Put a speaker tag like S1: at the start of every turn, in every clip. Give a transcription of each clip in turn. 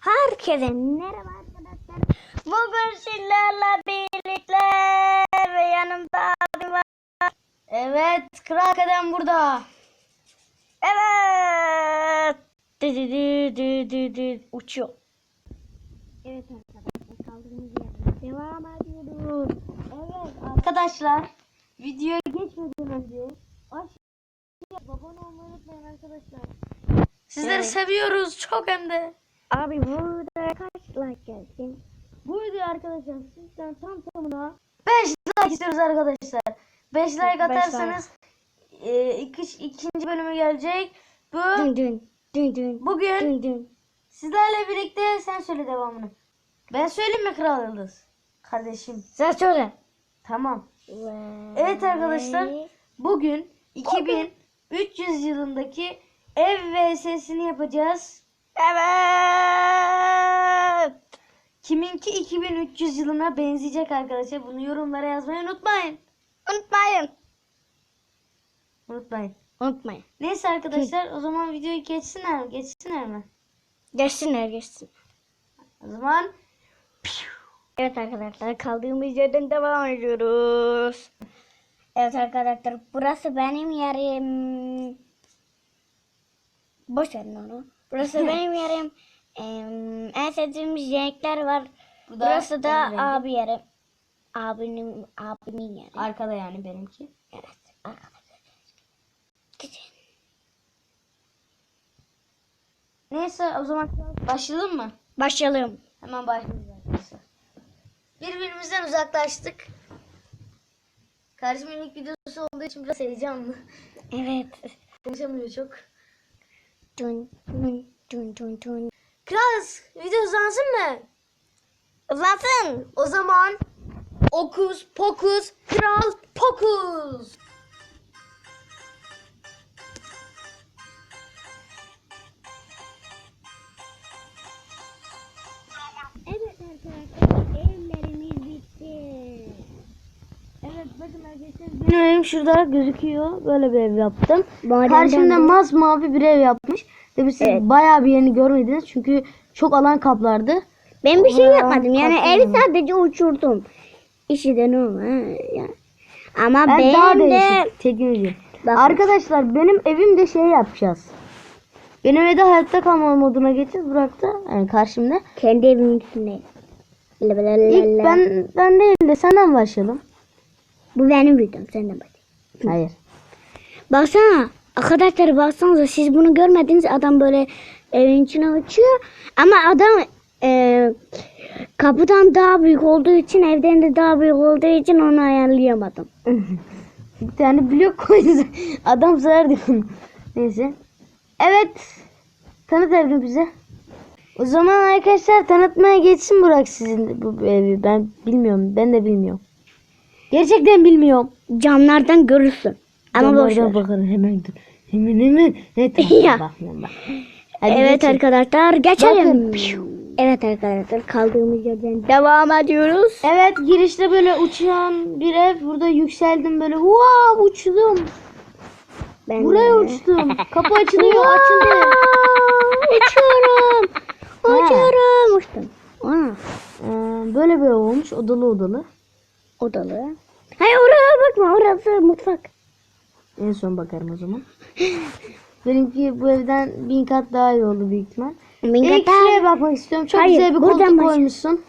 S1: Herkese merhaba arkadaşlar. Bugün sizlerle birlikte ve yanımda abim var.
S2: Evet, Kral Kadem burada.
S1: Evet. Dü dü dü dü dü dü. Uçuyor. Evet arkadaşlar kaldığımız yerden devam ediyoruz.
S2: Evet arkadaşlar, videoya geçmeden önce aşağıya abone olmayı unutmayın arkadaşlar. Sizleri
S1: Evet.
S2: seviyoruz çok hem de.
S1: Abi burada kaç like gelsin?
S2: Bu video arkadaşlar sizden tam tamına 5 like istiyoruz arkadaşlar. 5 like atarsanız e, iki, ikinci bölümü gelecek. Bu
S1: Dün dün dün dün
S2: bugün
S1: dün dün.
S2: sizlerle birlikte sen söyle devamını. Ben söyleyeyim mi Kral Yıldız? Kardeşim.
S1: Sen söyle.
S2: Tamam. Evet arkadaşlar. Bugün 2300 yılındaki ev VS'sini yapacağız.
S1: Evet.
S2: Kiminki 2300 yılına benzeyecek arkadaşlar. Bunu yorumlara yazmayı unutmayın.
S1: Unutmayın.
S2: Unutmayın.
S1: Unutmayın.
S2: Neyse arkadaşlar o zaman videoyu geçsinler mi? Geçsinler mi?
S1: Geçsinler geçsin.
S2: O zaman
S1: Evet arkadaşlar kaldığımız yerden devam ediyoruz. Evet arkadaşlar burası benim yerim. Boş verin onu. Burası benim yerim. Em, en sevdiğimiz renkler var.
S2: Bu da
S1: Burası da
S2: benim rengim.
S1: abi yerim. Abinin abimin yeri.
S2: arkada yani benimki.
S1: Evet arkadaşlar. Gidin.
S2: Neyse o zaman başlayalım mı?
S1: Başlayalım.
S2: Hemen arkadaşlar. Birbirimizden uzaklaştık. Kardeşimin ilk videosu olduğu için biraz heyecanlı.
S1: Evet.
S2: Konuşamıyor çok.
S1: Dun dun dun dun dun.
S2: Kral video uzansın mı?
S1: Uzansın.
S2: O zaman okus pokus kral pokus. Benim evim şurada gözüküyor. Böyle bir ev yaptım.
S1: Bademden
S2: Karşımda
S1: de-
S2: masmavi bir ev yapmış. Tabii siz
S1: Evet.
S2: bayağı bir yerini görmediniz çünkü çok alan kaplardı.
S1: Ben bir şey
S2: Aa,
S1: yapmadım. Yani
S2: kaplan.
S1: evi sadece uçurdum. İşi de. Yani. Ama
S2: Ben
S1: ben,
S2: daha
S1: de
S2: değişik teknoloji.
S1: Bak-
S2: Arkadaşlar benim evimde şey yapacağız. Benim evde hayatta kalma moduna geçeceğiz. Burak da yani karşımda.
S1: kendi evimin la
S2: İlk ben ben değil de senden başlayalım.
S1: Bu benim videom. Senden bak.
S2: Hayır.
S1: Baksana. Arkadaşlar baksanıza siz bunu görmediniz. Adam böyle evin içine uçuyor. Ama adam e, kapıdan daha büyük olduğu için evden de daha büyük olduğu için onu ayarlayamadım.
S2: Bir tane blok koydu. Adam sığar diyor. Neyse. Evet. Tanıt evini bize. O zaman arkadaşlar tanıtmaya geçsin Burak sizin bu evi. Ben bilmiyorum. Ben de bilmiyorum. Gerçekten bilmiyorum.
S1: Camlardan görürsün. Ama boş ver.
S2: Bakarım hemen. Hemen hemen. Evet,
S1: Ya.
S2: bak. Hadi
S1: evet
S2: geçin.
S1: arkadaşlar geçelim.
S2: Bakın.
S1: Evet arkadaşlar kaldığımız yerden devam ediyoruz.
S2: Evet girişte böyle uçan bir ev. Burada yükseldim böyle. Wow uçtum.
S1: Ben
S2: Buraya
S1: de-
S2: uçtum. Kapı açılıyor. Açıldı.
S1: Aa, Uçuyorum.
S2: Ha.
S1: Uçuyorum. Uçtum. Aa,
S2: Ee, böyle bir ev olmuş. Odalı odalı.
S1: Odalı. Hayır oraya bakma orası mutfak.
S2: En son bakarım o zaman. Benimki bu evden bin kat daha iyi oldu büyük ihtimal.
S1: Bin
S2: İlk
S1: kat
S2: şuraya bakmak istiyorum. Çok
S1: Hayır,
S2: güzel bir koltuk
S1: baş-
S2: koymuşsun.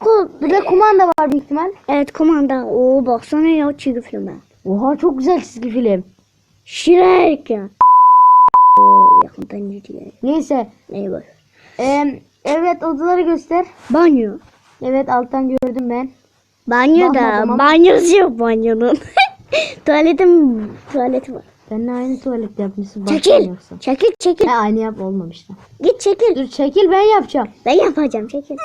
S1: Kol.
S2: Bir de kumanda var büyük ihtimal.
S1: Evet kumanda. Oo baksana ya çizgi film.
S2: Oha çok güzel çizgi film.
S1: Şirek ya. Yakından ne diyor?
S2: Neyse.
S1: Neye bak.
S2: Ee, evet odaları göster.
S1: Banyo.
S2: Evet alttan gördüm ben.
S1: Banyoda
S2: Bakmadım ama.
S1: banyosu yok banyonun. Tuvaletim tuvaleti var.
S2: Benimle aynı tuvalet yapmışsın. Baktın
S1: Çekil.
S2: Yoksa.
S1: Çekil çekil.
S2: He, aynı yap olmamış da.
S1: Git çekil.
S2: Dur çekil ben yapacağım.
S1: Ben yapacağım çekil.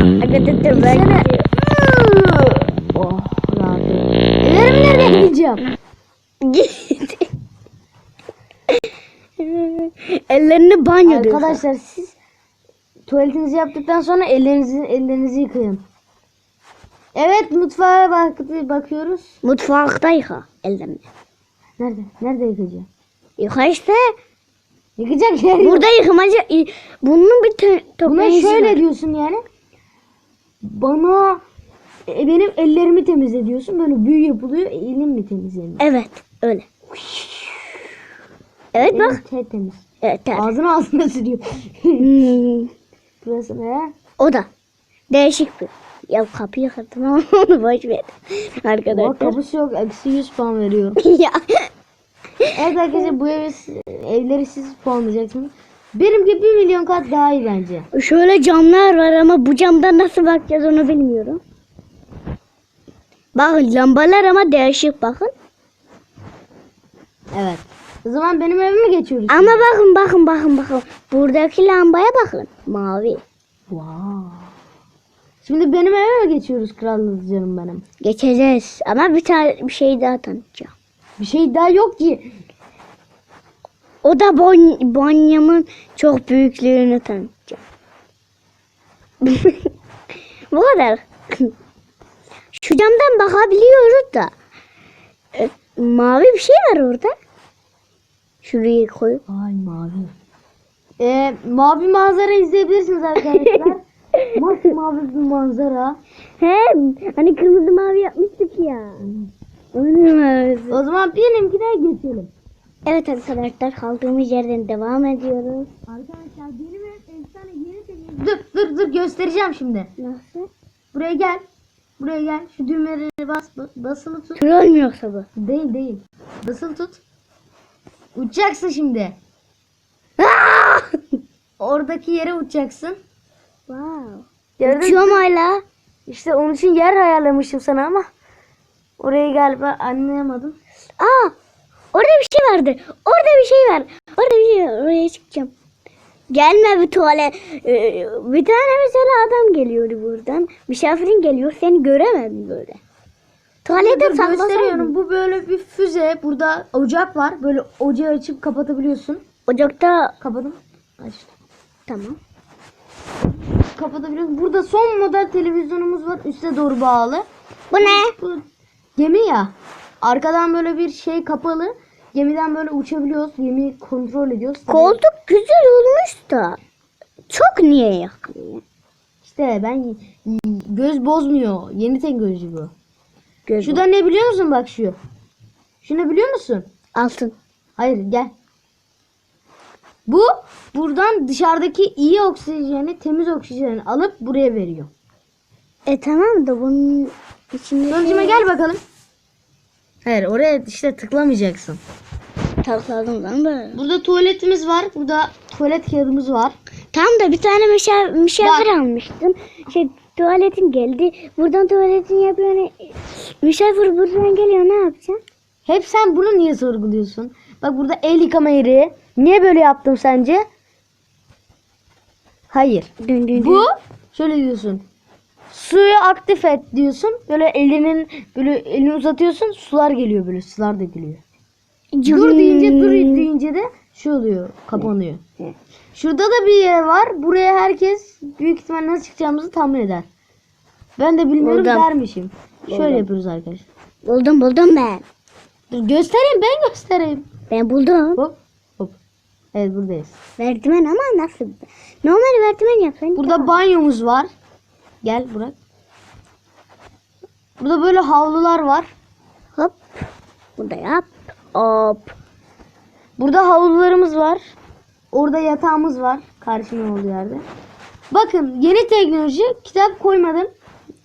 S1: Arkadaşlar ben
S2: Gitsene.
S1: gidiyorum.
S2: Oh rahat ol. Ellerimi nereden gideceğim?
S1: Git. Ellerini banyo diyorsun.
S2: Arkadaşlar siz tuvaletinizi yaptıktan sonra ellerinizi ellerinizi yıkayın. Evet mutfağa bak bakıyoruz.
S1: Mutfakta yıka ellerini.
S2: Nerede? Nerede yıkayacağım?
S1: Yıka işte.
S2: Yıkacak yer yok.
S1: Burada yıkamacı bunun bir te-
S2: Buna
S1: toplayıcı
S2: şöyle
S1: var.
S2: diyorsun yani. Bana e, benim ellerimi temizle diyorsun. Böyle büyü yapılıyor. Elim mi temizleniyor?
S1: Evet öyle. Evet bak.
S2: Elim te- temiz.
S1: Evet, evet.
S2: Ağzına ağzına sürüyor. Burası ne?
S1: o da. Değişik bir. Ya kapıyı kırdım ama onu boş ver.
S2: Bak
S1: Arkadaşlar.
S2: kapısı yok. Eksi 100 puan veriyorum.
S1: ya.
S2: Evet arkadaşlar bu evi, evleri siz puanlayacaksınız. Benimki 1 milyon kat daha iyi bence.
S1: Şöyle camlar var ama bu camdan nasıl bakacağız onu bilmiyorum. Bakın lambalar ama değişik bakın.
S2: Evet. O zaman benim evime geçiyoruz.
S1: Ama bakın bakın bakın bakın. Buradaki lambaya bakın. Mavi.
S2: Wow. Şimdi benim evime mi geçiyoruz kralınız canım benim?
S1: Geçeceğiz. Ama bir tane bir şey daha tanıtacağım.
S2: Bir şey daha yok ki.
S1: O da bon, banyamın çok büyüklüğünü tanıtacağım. Bu kadar. Şu camdan bakabiliyoruz da. e, mavi bir şey var orada. Şuraya koy.
S2: Ay mavi. Ee, mavi manzara izleyebilirsiniz arkadaşlar. Masmavi bir manzara.
S1: He, hani kırmızı mavi yapmıştık ya. Onun mavisi.
S2: O zaman benimkine geçelim.
S1: Evet arkadaşlar kaldığımız yerden devam ediyoruz.
S2: Arkadaşlar benim ev efsane yeni teknoloji. Dur dur dur göstereceğim şimdi.
S1: Nasıl?
S2: Buraya gel. Buraya gel. Şu düğmeleri bas. bas- Basılı tut.
S1: Troll mü yoksa bu?
S2: Değil değil. Basılı tut. Uçacaksın şimdi. Oradaki yere uçacaksın.
S1: wow.
S2: Gördün mü?
S1: Uçuyorum hala.
S2: İşte onun için yer ayarlamışım sana ama orayı galiba anlayamadım.
S1: Aa, orada bir şey vardı. Orada bir şey var. Orada bir şey var. Oraya çıkacağım. Gelme bir tuvalet. Ee, bir tane mesela adam geliyordu buradan. Misafirin geliyor. Seni göremedim böyle. Tuvalete
S2: Dur, gösteriyorum. Bu böyle bir füze. Burada ocak var. Böyle ocağı açıp kapatabiliyorsun.
S1: Ocakta
S2: Kapadım. Açtım.
S1: tamam.
S2: Kapatabiliyorsun. Burada son model televizyonumuz var. Üste doğru bağlı.
S1: Bu ne?
S2: Bu gemi ya. Arkadan böyle bir şey kapalı. Gemiden böyle uçabiliyoruz. Gemiyi kontrol ediyoruz. Tabii
S1: Koltuk güzel olmuş da. Çok niye yakın?
S2: İşte ben göz bozmuyor. Yeni teknoloji bu.
S1: Göz
S2: Şu da ne biliyor musun bak şu. Şu ne biliyor musun?
S1: altın.
S2: Hayır gel. Bu buradan dışarıdaki iyi oksijeni, temiz oksijeni alıp buraya veriyor.
S1: E tamam da bunun içinde
S2: Sonucuma gel bakalım. Hayır oraya işte tıklamayacaksın.
S1: takladım lan böyle.
S2: Burada tuvaletimiz var. Burada tuvalet kağıdımız var.
S1: Tam da bir tane misafir, misafir almıştım. Şey tuvaletim geldi. Buradan tuvaletini yapıyor. Misafir buradan geliyor ne yapacaksın?
S2: Hep sen bunu niye sorguluyorsun? Bak burada el yıkama yeri. Niye böyle yaptım sence? Hayır.
S1: Dün dün
S2: Bu şöyle diyorsun. Suyu aktif et diyorsun. Böyle elinin böyle elini uzatıyorsun. Sular geliyor böyle. Sular dökülüyor. Dur deyince dur deyince de şu oluyor. Kapanıyor. Şurada da bir yer var. Buraya herkes büyük ihtimalle nasıl çıkacağımızı tahmin eder. Ben de bilmiyorum
S1: Buldum.
S2: dermişim. Şöyle
S1: Buldum.
S2: yapıyoruz arkadaşlar.
S1: Buldum buldum ben.
S2: Dur göstereyim ben göstereyim.
S1: Ben buldum.
S2: Hop hop. Evet buradayız.
S1: Verdimen ama nasıl? Normal verdimen yapsan.
S2: Burada banyomuz var. Gel Burak. Burada böyle havlular var.
S1: Hop. Burada yap. Hop.
S2: Burada havlularımız var. Orada yatağımız var. Karşımda olduğu yerde. Bakın yeni teknoloji kitap koymadım.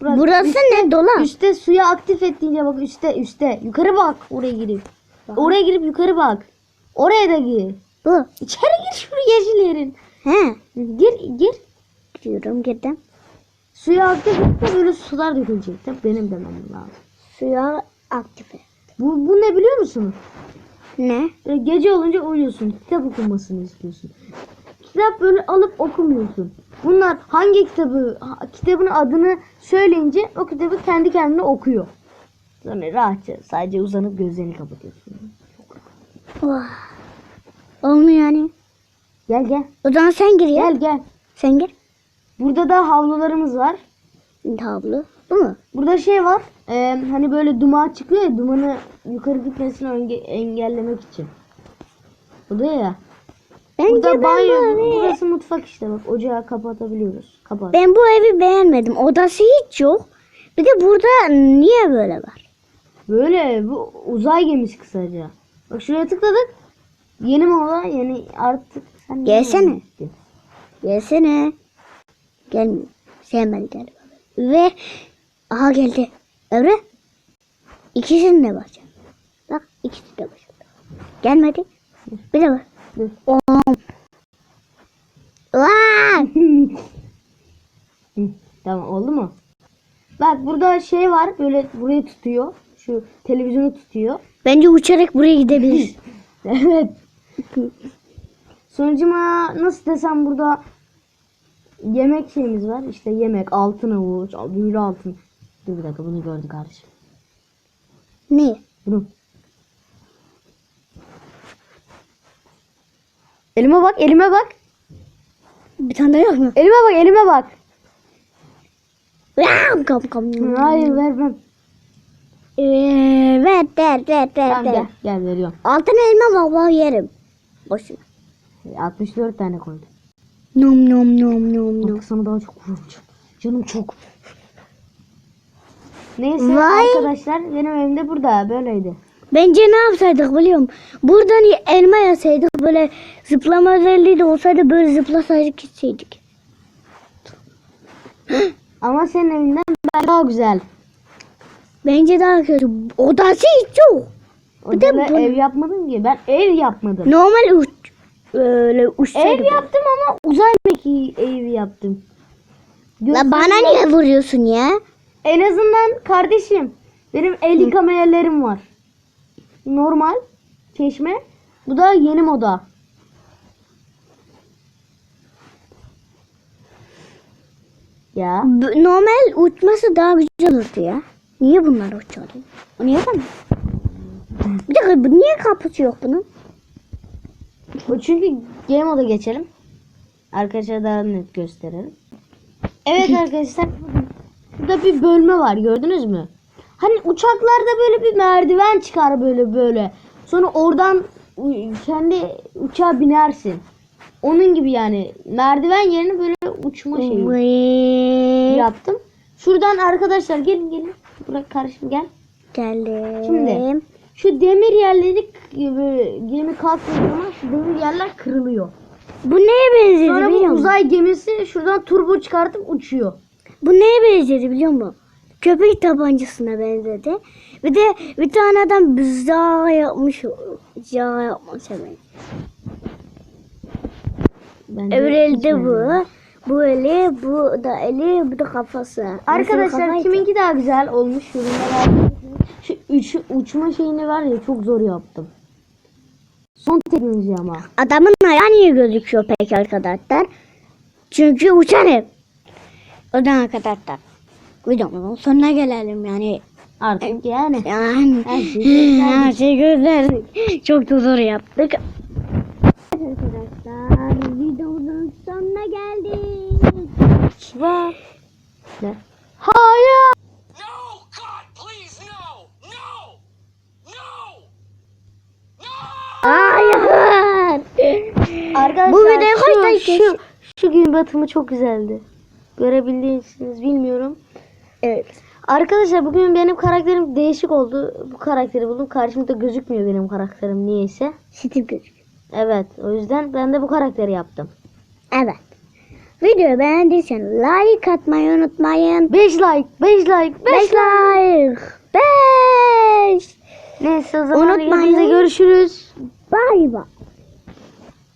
S2: Burak,
S1: Burası ne dolap?
S2: Üste suya aktif ettiğince bak üstte üstte. Yukarı bak oraya girip. Oraya girip yukarı bak. Oraya da gir.
S1: Bu.
S2: İçeri gir şu yeşil yerin.
S1: He.
S2: Gir gir.
S1: Gidiyorum girdim.
S2: Suya aktif ettiğinde böyle sular dökülecek. Tabii benim demem lazım.
S1: Suya aktif et.
S2: Bu, bu ne biliyor musunuz?
S1: Ne?
S2: Böyle gece olunca uyuyorsun. Kitap okunmasını istiyorsun. Kitap böyle alıp okumuyorsun. Bunlar hangi kitabı, kitabın adını söyleyince o kitabı kendi kendine okuyor. Sonra rahatça sadece uzanıp gözlerini kapatıyorsun.
S1: Oh. Olmuyor yani.
S2: Gel gel.
S1: O zaman sen gir ya.
S2: Gel gel.
S1: Sen gir.
S2: Burada da havlularımız var.
S1: Tablo. Bu mu?
S2: Burada şey var. e, hani böyle duman çıkıyor ya dumanı yukarı gitmesini enge- engellemek için. Bu da ya.
S1: Bence
S2: Burada
S1: ben
S2: banyo.
S1: bu
S2: Burası mutfak işte bak. Ocağı kapatabiliyoruz. Kapat.
S1: ben bu evi beğenmedim. Odası hiç yok. Bir de burada niye böyle var?
S2: Böyle bu uzay gemisi kısaca. Bak şuraya tıkladık. Yeni moda yeni artık sen ne
S1: Gelsene. Gelsene. Gel. Sevmedi galiba. Ve aha geldi. Öyle. İkisinin de var. Bak ikisi de var. Gelmedi. Bir de. Vaa!
S2: Hı, tamam oldu mu? Bak burada şey var böyle burayı tutuyor. Şu televizyonu tutuyor.
S1: Bence uçarak buraya gidebiliriz.
S2: evet. Sonucuma nasıl desem burada yemek şeyimiz var. İşte yemek, altın avuç, büyülü altın. Dur bir dakika bunu gördük kardeşim.
S1: ne?
S2: Bunu. Elime bak, elime bak.
S1: Bir tane daha yok mu?
S2: Elime bak, elime bak.
S1: Kam kam.
S2: Hayır vermem.
S1: Ee, ver ver ver ver.
S2: Tamam
S1: ver.
S2: gel, gel veriyorum.
S1: Altın elma baba yerim. Boşuna.
S2: 64 tane koydum.
S1: Nom nom nom nom nom.
S2: Bak sana daha çok vuracağım. Canım çok. Neyse
S1: Vay.
S2: arkadaşlar benim evimde burada böyleydi.
S1: Bence ne yapsaydık biliyor musun? Buradan elma yasaydık böyle zıplama özelliği de olsaydı böyle zıplasaydık gitseydik.
S2: Ama senin evinden daha güzel.
S1: Bence daha kötü. Odası hiç yok. Bir de bu-
S2: ev yapmadım ki. Ben ev yapmadım.
S1: Normal uç, öyle uçsaydı.
S2: Ev yaptım ama uzay mekiği evi yaptım.
S1: La bana niye vuruyorsun ya?
S2: En azından kardeşim benim el yıkama yerlerim var. Normal çeşme. Bu da yeni moda. Ya.
S1: B- Normal uçması daha güzel olurdu ya. Niye bunlar uçuyor? Onu yapamam. Bir dakika niye kapısı yok bunun?
S2: Bu çünkü game moda geçelim. Arkadaşlar daha net gösterelim. Evet arkadaşlar. Burada bir bölme var gördünüz mü? Hani uçaklarda böyle bir merdiven çıkar böyle böyle. Sonra oradan kendi uçağa binersin. Onun gibi yani merdiven yerine böyle uçma şeyi yaptım. Şuradan arkadaşlar gelin gelin. Burak kardeşim gel.
S1: Geldim.
S2: Şimdi şu demir yerleri gemi kalktığı zaman şu demir yerler kırılıyor.
S1: Bu neye benzedi
S2: Sonra
S1: biliyor
S2: bu
S1: musun?
S2: uzay gemisi şuradan turbo çıkartıp uçuyor.
S1: Bu neye benzedi biliyor musun? Köpek tabancasına benzedi. Bir de bir tane adam bızdağı yapmış. Za yapmış hemen.
S2: Bence
S1: Öbür elde bu. Bu eli, bu da eli, bu da kafası.
S2: Arkadaşlar kiminki daha güzel olmuş yorumlara üç, uçma şeyini var ya çok zor yaptım. Son teknoloji ama.
S1: Adamın ayağı niye gözüküyor peki arkadaşlar? Çünkü uçan ev. O da arkadaşlar. Videomuzun sonuna gelelim yani.
S2: Artık yani.
S1: Yani
S2: Her şeyi
S1: her şeyi gösterdik. Çok da zor yaptık. Arkadaşlar videomuzun sonuna geldik.
S2: Ne? Hayır.
S1: Hayır.
S2: Arkadaşlar
S1: Bu videoyu kaç
S2: şu, şu, şu gün batımı çok güzeldi. Görebildiyseniz bilmiyorum.
S1: Evet.
S2: Arkadaşlar bugün benim karakterim değişik oldu. Bu karakteri buldum. Karşımda gözükmüyor benim karakterim niyeyse.
S1: Steve gözüküyor.
S2: Evet o yüzden ben de bu karakteri yaptım.
S1: Evet. Videoyu beğendiysen like atmayı unutmayın.
S2: 5 like 5 like 5
S1: 5 like. 5.
S2: Neyse o zaman
S1: Unutmayın.
S2: görüşürüz.
S1: Bay bay.